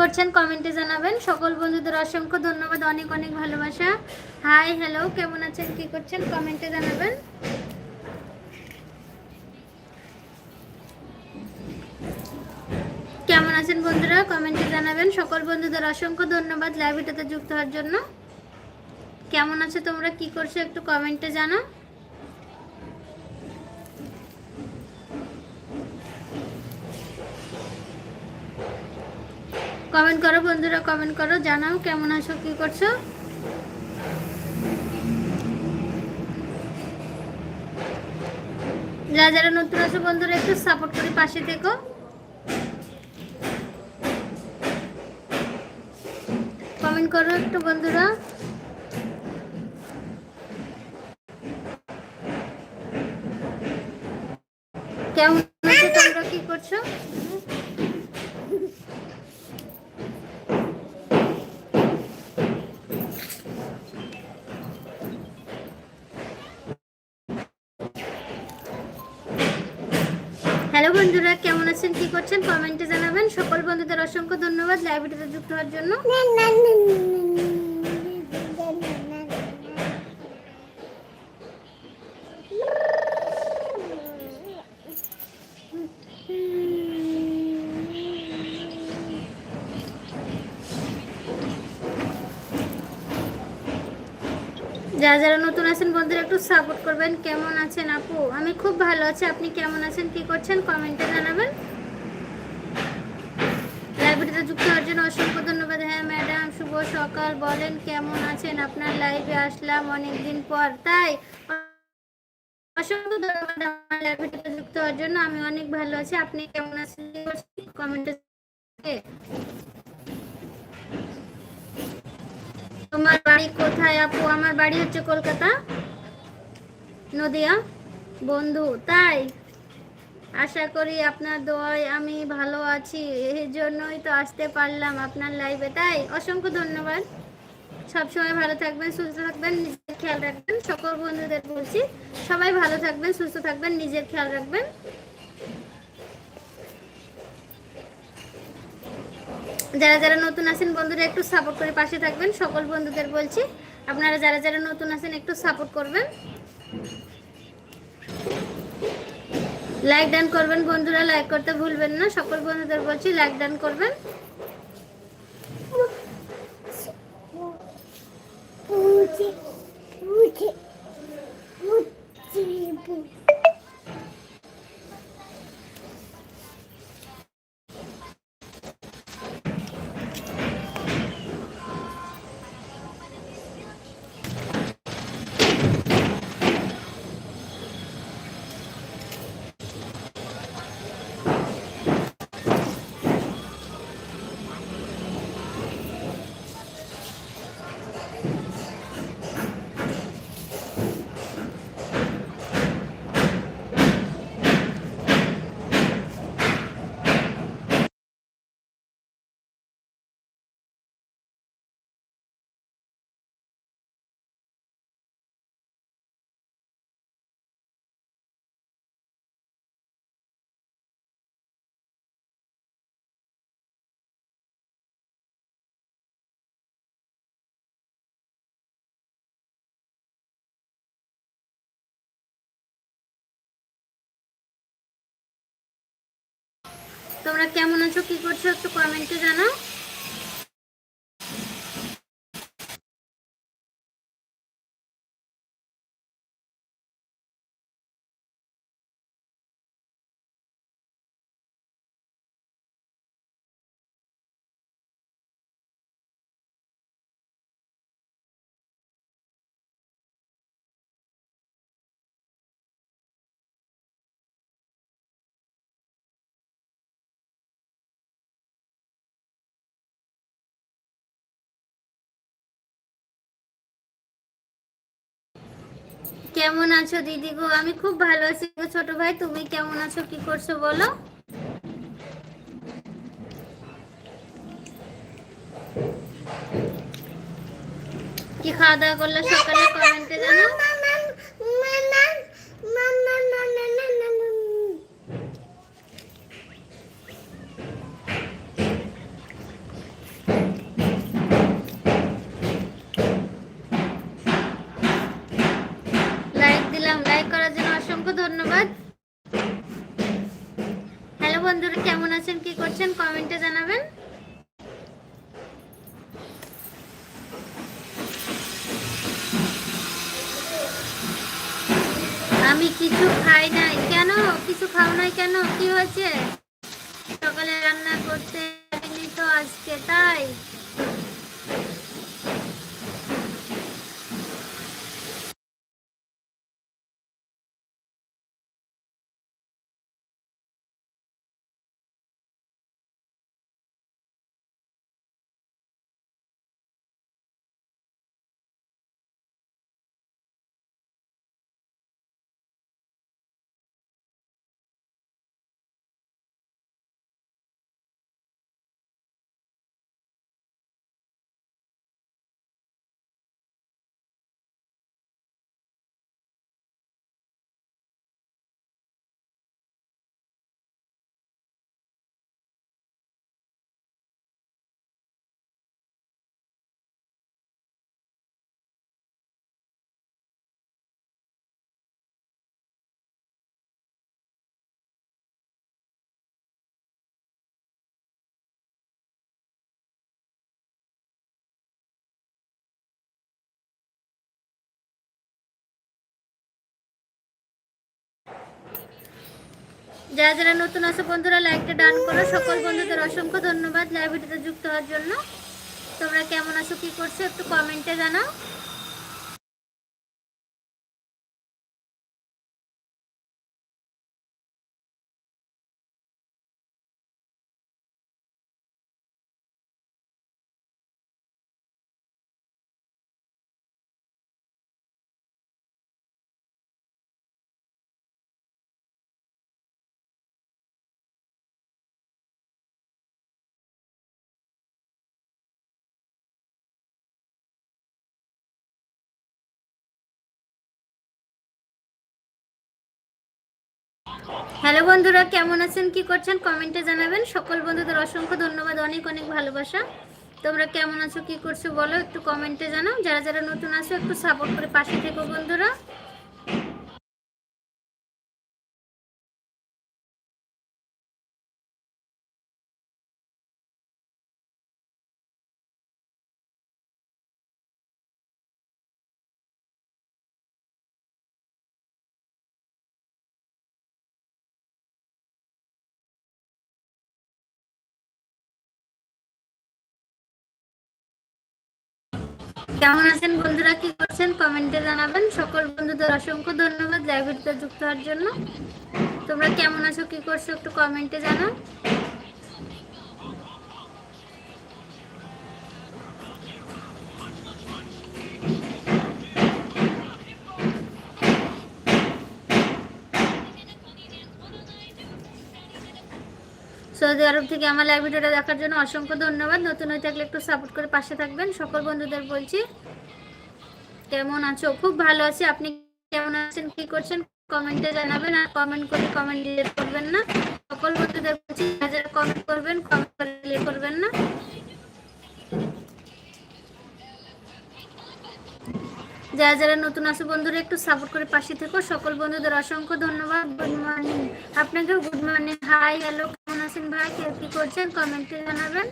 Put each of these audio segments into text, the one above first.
করছেন কমেন্টে জানাবেন। সকল বন্ধুদের অসংখ্য ধন্যবাদ, অনেক অনেক ভালোবাসা। হাই, হ্যালো, কেমন আছেন, কি করছেন, কমেন্টে জানাবেন। কেমন আছেন বন্ধুরা, কমেন্টে জানাবেন। সকল বন্ধুদের অসংখ্য ধন্যবাদ লাইভটাতে যুক্ত হওয়ার জন্য। কেমন আছো তোমরা, কি করছ একটু কমেন্টে জানাও। কমেন্ট করো, বন্ধুরা কমেন্ট করো, জানাও কেমন আছো, কি করছ? যারা যারা নতুন আছো, বন্ধুরা, একটু সাপোর্ট করে পাশে থেকো। কমেন্ট করো একটু, বন্ধুরা। কেমন আছো, তোমরা কি করছ? বন্ধুরা কেমন আছেন, কি করছেন, কমেন্টে জানাবেন। সকল বন্ধুদের অসংখ্য ধন্যবাদ, লাইব্রেরিতে যুক্ত হওয়ার জন্য। যারা যারা নতুন আছেন, বন্ধুরা একটু সাপোর্ট করবেন। কেমন আছেন আপু? আমি খুব ভালো আছি। আপনি কেমন আছেন? কি করছেন? কমেন্টে জানাবেন। লাইব্রেরিতে যুক্ত হওয়ার জন্য অসংখ্য ধন্যবাদ। হ্যাঁ ম্যাডাম শুভ সকাল। বলেন, কেমন আছেন? আপনার লাইভে আসলাম অনেকদিন পর। তাই, অসংখ্য ধন্যবাদ আমার লাইব্রেরিতে যুক্ত হওয়ার জন্য। আমি অনেক ভালো আছি। আপনি কেমন আছেন? কমেন্টে তোমার বাড়ি কোথায় আপু? আমার বাড়ি হচ্ছে কলকাতা। নদিয়া। বন্ধু, তাই আশা করি আপনার দোয়ায় আমি ভালো আছি। এই জন্যই তো আসতে পারলাম আপনার লাইভে তাই অসংখ্য ধন্যবাদ। সবসময় ভালো থাকবেন, সুস্থ থাকবেন, নিজের খেয়াল রাখবেন। সকল বন্ধুদের বলছি, সবাই ভালো থাকবেন, সুস্থ থাকবেন, নিজের খেয়াল রাখবেন। যারা যারা নতুন আছেন বন্ধুরা, একটু সাপোর্ট করে পাশে থাকবেন। সকল বন্ধুদের বলছি, আপনারা যারা যারা নতুন আছেন, একটু সাপোর্ট করবেন। লাইক ডান করবেন বন্ধুরা লাইক করতে ভুলবেন না। সকল বন্ধুদের বলছি লাইক ডান করবেন। তোমরা কেমন আছো কি করছ একটু কমেন্টে জানাও। কেমন আছো দিদি গো? আমি খুব ভালো আছি গো ছোট ভাই। তুমি কেমন আছো? কি করছ বলো? কি খাওয়া দাওয়া করলে সকালে কমেন্টে জানো আমি কিছু খাই নাই। কেন? কিছু খাও নাই কেন? কি হয়েছে? সকালে রান্না করতে তো আজকে, তাই? যারা যারা নতুন আছে বন্ধুরা লাইকটা ডান করো। সকল বন্ধুদের অসংখ্য ধন্যবাদ। লাইব্রেরিতে যুক্ত হওয়ার জন্য। তোমরা কেমন আছো, কি করছ, একটু কমেন্টে জানাও। হ্যালো বন্ধুরা, কেমন আছেন? কি করছেন? কমেন্টে জানাবেন। সকল বন্ধুদের অসংখ্য ধন্যবাদ, অনেক অনেক ভালোবাসা। তোমরা কেমন আছো, কি করছ বলো, একটু কমেন্টে জানাও। যারা যারা নতুন আছো, একটু সাপোর্ট করে পাশে থেকো বন্ধুরা। কেমন আছেন বন্ধুরা? কি করছেন? কমেন্টে জানাবেন। সকল বন্ধুদের অসংখ্য ধন্যবাদ। লাইব্রেরিতে যুক্ত হওয়ার জন্য। তোমরা কেমন আছো? কি করছ? একটু কমেন্টে জানাও। সৌদি আরব থেকে আমার লাইভ ভিডিওটা দেখার জন্য অসংখ্য ধন্যবাদ। নতুন হয়ে থাকলে একটু সাপোর্ট করে পাশে থাকবেন। সকল বন্ধুদের বলছি, কেমন আছো? খুব ভালো আছি। আপনি কেমন আছেন? কি করছেন? কমেন্টে জানাবেন আর কমেন্ট করে কমেন্ট ডিলিট করবেন না। সকল বন্ধুদের বলছি, যারা কমেন্ট করবেন কমেন্ট করে ডিলিট করবেন না। যারা যারা নতুন আছে, বন্ধুরা, একটু সাপোর্ট করে পাশে থেকো। সকল বন্ধুদের অসংখ্য ধন্যবাদ। গুড মর্নিং আপনাকেও গুড মর্নিং হাই হ্যালো আছেন ভাই, কে কি করছেন? কমেন্টে জানাবেন।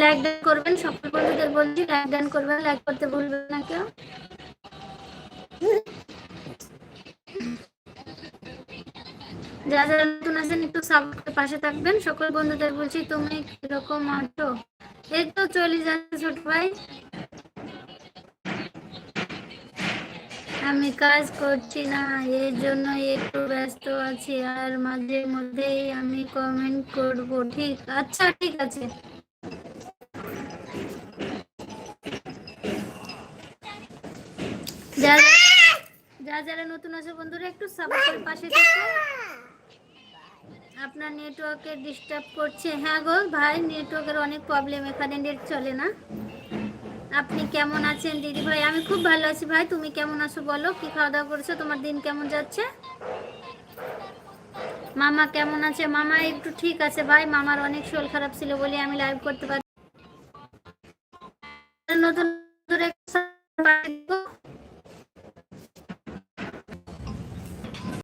লাইক ডান করবেন, সকল বন্ধুদের বলছি লাইক ডান করবেন লাইক করতে ভুলবেন না কেউ। যারা যারা নতুন আছেন, একটু সাপোর্ট করে পাশে থাকবেন। সকল বন্ধুদের বলছি, তুমি কীরকম আছো? এই তো চলে যাচ্ছে ছোট ভাই। আমি কাজ করছি না, এর জন্য একটু ব্যস্ত আছি আর মাঝে মধ্যেই আমি কমেন্ট করব। ঠিক আচ্ছা ঠিক আছে। যারা যারা নতুন আছে বন্ধুরা, একটু সাপোর্টের পাশে থেকে আপনার নেটওয়ার্কে ডিস্টার্ব করছে। হ্যাঁ গো, ভাই নেটওয়ার্কের অনেক প্রবলেম এখানে নেট চলে না। আপনি কেমন আছেন, দিদি ভাই? আমি খুব ভালো আছি ভাই। তুমি কেমন আছো বলো? কি খাওয়া দাওয়া করেছ? তোমার দিন কেমন যাচ্ছে? মামা কেমন আছে? মামা একটু ঠিক আছে ভাই। মামার অনেক শরীর খারাপ ছিল বলে আমি লাইভ করতে পারি